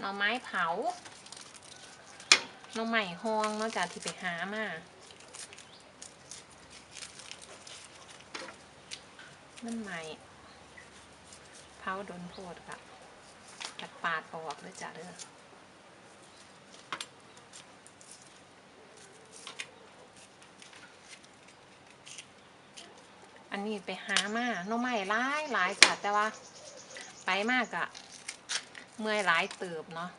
หน่อไม้เผาหน่อไม้ฮองเนาะจ้ะที่ไปหามามันใหม่เผาโดนโพดค่ะตัดปาดออกเลยจ้ะเด้ออันนี้ไปหามาน่อไม้หลายหลายจ้ะแต่ว่า ไปมากอะ เมื่อยหลายเติบเนาะ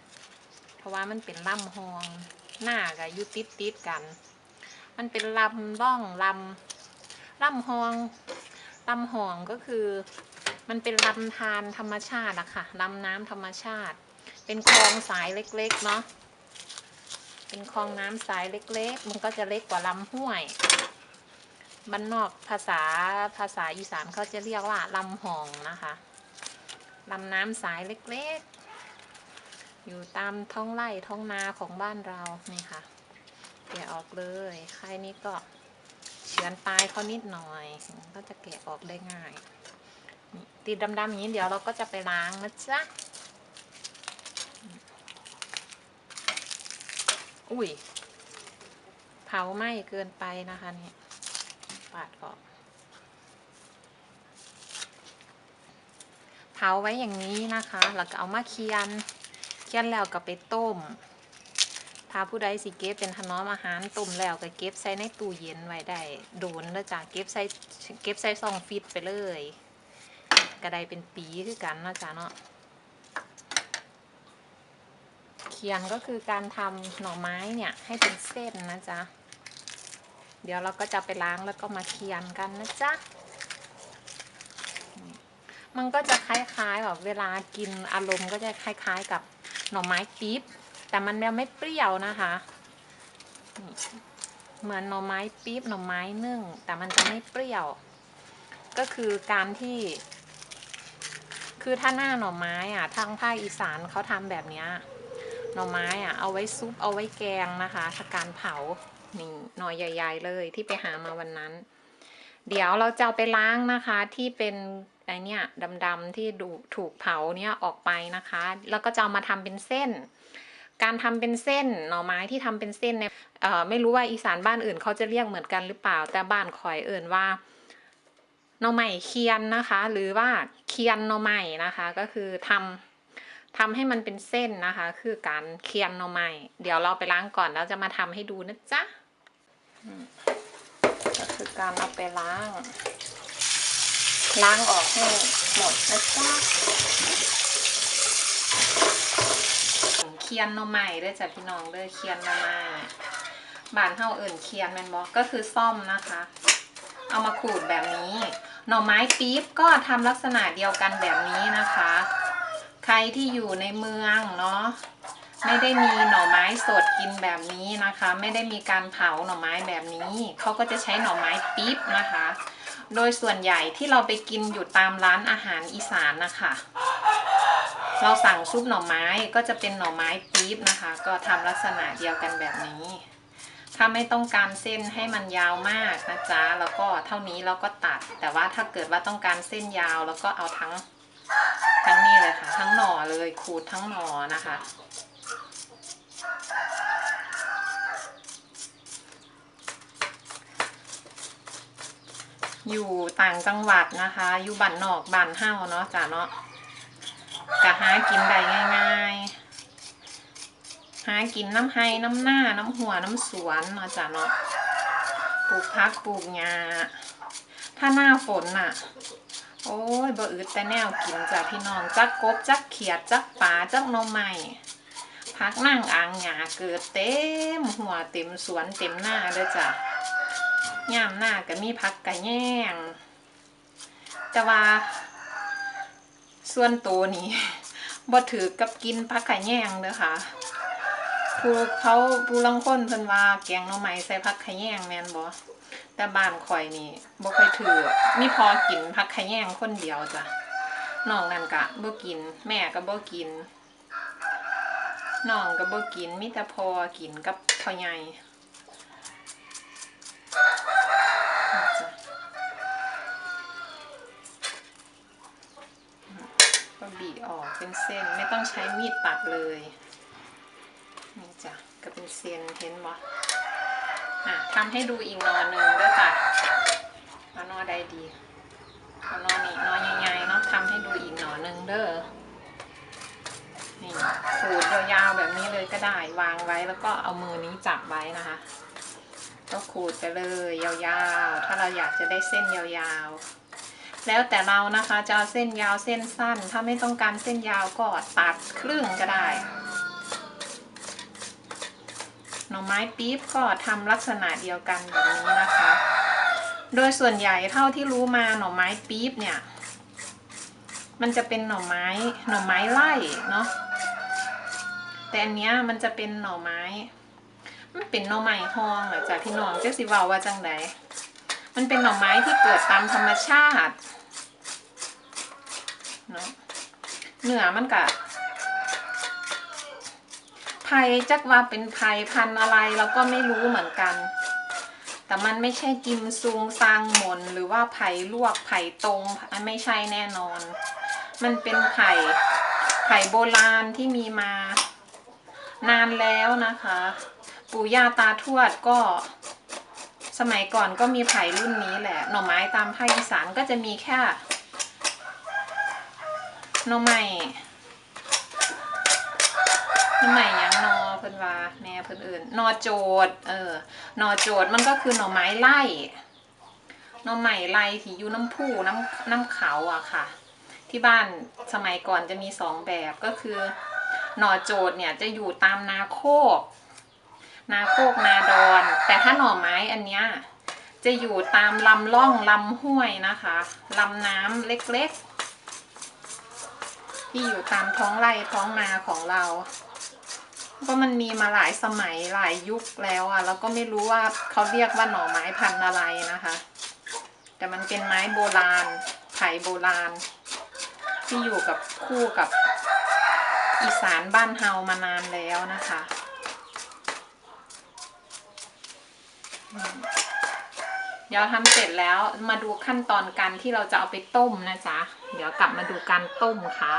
เพราะว่ามันเป็นลำหองหน้ากับยุติดติดกัน มันเป็นลำร่องลำลำหองลำหองก็คือ มันเป็นลำธารธรรมชาติอะค่ะลำน้ำธรรมชาติ เป็นคลองสายเล็กๆเนาะเป็นคลองน้ำสายเล็กๆ มันก็จะเล็กกว่าลำห้วยบ้านนอกภาษาภาษาอีสานเขาจะเรียกว่าลำหองนะคะลำน้ำสายเล็กๆ อยู่ตามท้องไร่ท้องนาของบ้านเรานี่ค่ะแกะออกเลยใครนี้ก็เฉือนปลายเขานิดหน่อยก็จะแกะออกได้ง่ายนี่ติดดำๆอย่างนี้เดี๋ยวเราก็จะไปล้างนะจ๊ะอุ้ยเผาไหม้เกินไปนะคะเนี่ยปาดออกเผาไว้อย่างนี้นะคะ แล้วก็เอามาเคียน เคียนแล้วก็ไปต้ม ถ้าผู้ใดสิเก็บเป็นถนอมอาหารต้มแล้วก็เก็บใส่ในตู้เย็นไว้ได้โดนแล้วจ้ะเก็บใส่เก็บใส่ซองฟิตไปเลยก็ไดเป็นปีคือกันนะจ้ะเนาะเคียนก็คือการทำหน่อไม้เนี่ยให้เป็นเส้นนะจ๊ะเดี๋ยวเราก็จะไปล้างแล้วก็มาเคียนกันนะจ๊ะมันก็จะคล้ายๆแบบเวลากินอารมณ์ก็จะคล้าย ๆกับ หน่อไม้ปี๊บแต่มันยังไม่เปรี้ยวนะคะเหมือนหน่อไม้ปี๊บหน่อไม้นึ่ง แต่มันจะไม่เปรี้ยว ก็คือการที่ คือถ้าหน้าหน่อไม้อะทางภาคอีสานเขาทำแบบเนี้ยหน่อไม้อะเอาไว้ซุปเอาไว้แกงนะคะถ้าการเผานี่หน่อใหญ่ ๆ เลยที่ไปหามาวันนั้น เดี๋ยวเราจะเอาไปล้างนะคะที่เป็น ไอเนี้ยดำๆที่ดูถูกเผาเนี่ยออกไปนะคะ แล้วก็จะเอามาทำเป็นเส้น การทำเป็นเส้นหน่อไม้ที่ทำเป็นเส้นเนี่ยไม่รู้ว่าอีสานบ้านอื่นเขาจะเรียกเหมือนกันหรือเปล่า แต่บ้านคอยเอื่นว่าหน่อไม้เคียนนะคะ หรือว่าเคียนหน่อไม้นะคะ ก็คือทำทำให้มันเป็นเส้นนะคะ คือการเคียนหน่อไม้เดี๋ยวเราไปล้างก่อนแล้วจะมาทำให้ดูนะจ๊ะก็คือการเอาไปล้าง ล้างออกให้หมดนะจ๊ะเคียนหน่อไม้ด้วยจ้ะพี่น้องเด้อเคียนหน่อไม้บานเฮาอิ่นเคียนแมนบอกก็คือซ่อมนะคะ เอามาขูดแบบนี้ หน่อไม้ปี๊บก็ทำลักษณะเดียวกันแบบนี้นะคะ ใครที่อยู่ในเมืองเนาะไม่ได้มีหน่อไม้สดกินแบบนี้นะคะ ไม่ได้มีการเผาหน่อไม้แบบนี้เขาก็จะใช้หน่อไม้ปี๊บนะคะ โดยส่วนใหญ่ที่เราไปกินอยู่ตามร้านอาหารอีสานนะคะ เราสั่งซุปหน่อไม้ก็จะเป็นหน่อไม้ปี๊บนะคะ ก็ทำลักษณะเดียวกันแบบนี้ ถ้าไม่ต้องการเส้นให้มันยาวมากนะจ๊ะ แล้วก็เท่านี้เราก็ตัด แต่ว่าถ้าเกิดว่าต้องการเส้นยาวแล้วก็เอาทั้งทั้งนี้เลยค่ะ ทั้งหน่อเลยขูดทั้งหน่อนะคะ อยู่ต่างจังหวัดนะคะ อยู่บ้านนอกบ้านเฮ้าเนาะจ้ะเนาะกะหากินได้ง่าย ๆ หากินน้ำไห้น้ำหน้าน้ำหัวน้ำสวนเนาะจ้ะเนาะปลูกพักปลูกหญ้าถ้าหน้าฝนน่ะ โอ้ยบ่อึดแต่แนวกินจ้ะพี่น้องจักกบจักเขียดจักปลาจักนมใหม่พักนั่งอ่างหญ้าเกิดเต็มหัวเต็มสวนเต็มหน้าเลยจ้ะ ย่ามหน้าก็มีพักกะแย่งแต่ว่า ส่วนตัวนี้บ่ถือกับกินพักกะแย่งเด้อค่ะผู้เขาผู้ลังคนเพิ่นว่าแกงหน่อไม้ใส่ผักขะแยงแม่นบ่แต่บ้านข่อยนี่บ่ค่อยถือมีพอกินผักขะแยงคนเดียวจ้ะน้องนั่นก็บ่กิน แม่ก็บ่กินน้องก็บ่กินมีแต่พอกินกับพ่อใหญ่นี่จ้ะก็บีบ ออกเป็นเส้นไม่ต้องใช้มีดตัดเลยนี่จ้ะก็เป็นเส้นเห็นบ่อะทำให้ดูอีกนอนหนึ่งด้วยจ้ะเอานอใดดีเอานอนี่นอใหญ่ๆเนาะทำให้ดูอีกนอนหนึ่งเด้อนี่ขูดยาวๆแบบนี้เลยก็ได้วางไว้แล้วก็เอามือนี้จับไว้นะคะ ก็ขูดไปเลยยาวๆ ถ้าเราอยากจะได้เส้นยาวๆ แล้วแต่เรานะคะจะเอาเส้นยาวเส้นสั้น ถ้าไม่ต้องการเส้นยาวก็ตัดครึ่งก็ได้ หน่อไม้ปี๊บก็ทำลักษณะเดียวกันแบบนี้นะคะ โดยส่วนใหญ่เท่าที่รู้มาหน่อไม้ปี๊บเนี่ย มันจะเป็นหน่อไม้หน่อไม้ไล่เนาะแต่อันเนี้ยมันจะเป็นหน่อไม้ มันเป็นหน่อไม้ห้องเหรอจ้ะพี่น้องเจ้าสิเว้าว่าจังได มันเป็นหน่อไม้ที่เกิดตามธรรมชาติเนาะเนื้อมันกะไผ่จักว่าเป็นไผ่พันอะไรเราก็ไม่รู้เหมือนกัน แต่มันไม่ใช่กิมซุงซางหมนหรือว่าไผ่ลวกไผ่ตรงอันไม่ใช่แน่นอน มันเป็นไผ่ไผ่โบราณที่มีมานานแล้วนะคะ ปู่ย่าตาทวดก็ สมัยก่อนก็มีไผ่รุ่นนี้แหละ หน่อไม้ตามภาคอีสานก็จะมีแค่หน่อไม้หน่อไม้ยังนอเพิ่นว่าแม่เพิ่นเอื่นนอโจดเออนอโจดมันก็คือหน่อไม้ไล่หน่อไม้ไล่ที่อยู่น้ำพุน้ำน้ำเขาอะค่ะ ที่บ้านสมัยก่อนจะมีสองแบบก็คือหน่อโจดเนี่ยจะอยู่ตามนาโคก นาโคกนาดอน แต่ถ้าหน่อไม้อันเนี้ยจะอยู่ตามลำล่องลำห้วยนะคะลำน้ำเล็กๆ ที่อยู่ตามท้องไร่ท้องนาของเรา ก็มันมีมาหลายสมัยหลายยุคแล้วอะแล้วก็ไม่รู้ว่าเขาเรียกว่าหน่อไม้พันธุ์อะไรนะคะ แต่มันเป็นไม้โบราณไผ่โบราณ ที่อยู่กับคู่กับอีสานบ้านเฮามานานแล้วนะคะ เดี๋ยวทำเสร็จแล้วมาดูขั้นตอนการที่เราจะเอาไปต้มนะจ๊ะ เดี๋ยวกลับมาดูการต้มค่ะ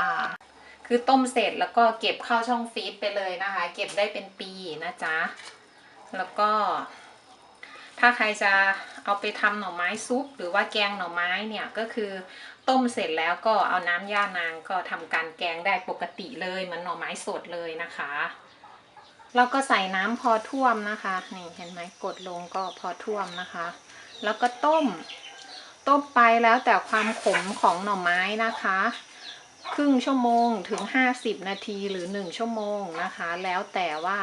คือต้มเสร็จแล้วก็เก็บเข้าช่องฟรีซไปเลยนะคะ เก็บได้เป็นปีนะจ๊ะ แล้วก็ ถ้าใครจะเอาไปทำหน่อไม้ซุป หรือว่าแกงหน่อไม้เนี่ยก็คือต้มเสร็จแล้วก็เอาน้ำย่านางก็ทำการแกงได้ปกติเลยเหมือนหน่อไม้สดเลยนะคะ เราก็ใส่น้ำพอท่วมนะคะ นี่เห็นไหมกดลงก็พอท่วมนะคะ แล้วก็ต้ม ต้มไปแล้วแต่ความขมของหน่อไม้นะคะ ครึ่งชั่วโมงถึง 50 นาทีหรือ 1 ชั่วโมงนะคะ แล้วแต่ว่า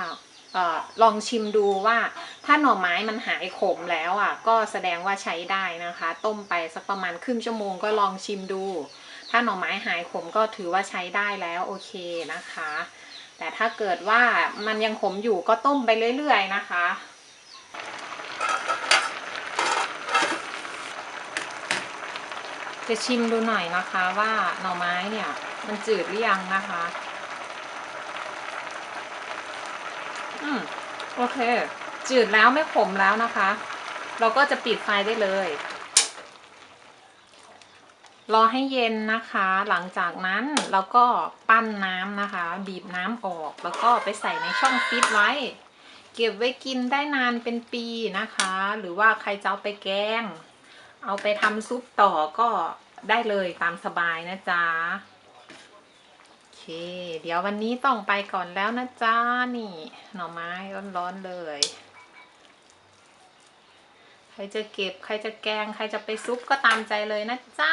ออลองชิมดูว่าถ้าหน่อไม้มันหายขมแล้วอะ ก็แสดงว่าใช้ได้นะคะ ต้มไปสักประมาณครึ่งชั่วโมงก็ลองชิมดู ถ้าหน่อไม้หายขมก็ถือว่าใช้ได้แล้วโอเคนะคะ แต่ถ้าเกิดว่ามันยังขมอยู่ก็ต้มไปเรื่อยๆนะคะ จะชิมดูหน่อยนะคะว่าหน่อไม้เนี่ยมันจืดหรือยังนะคะ อืม โอเค จืดแล้วไม่ขมแล้วนะคะ เราก็จะปิดไฟได้เลย รอให้เย็นนะคะ หลังจากนั้นเราก็ปั้นน้ำนะคะ บีบน้ำออกแล้วก็ไปใส่ในช่องฟิตไว้ เก็บไว้กินได้นานเป็นปีนะคะ หรือว่าใครจะเอาไปแกง เอาไปทำซุปต่อก็ได้เลยตามสบายนะจ๊ะโอเค เดี๋ยววันนี้ต้องไปก่อนแล้วนะจ๊ะนี่ หน่อไม้ร้อนๆเลย ใครจะเก็บใครจะแกง ใครจะไปซุปก็ตามใจเลยนะจ๊ะ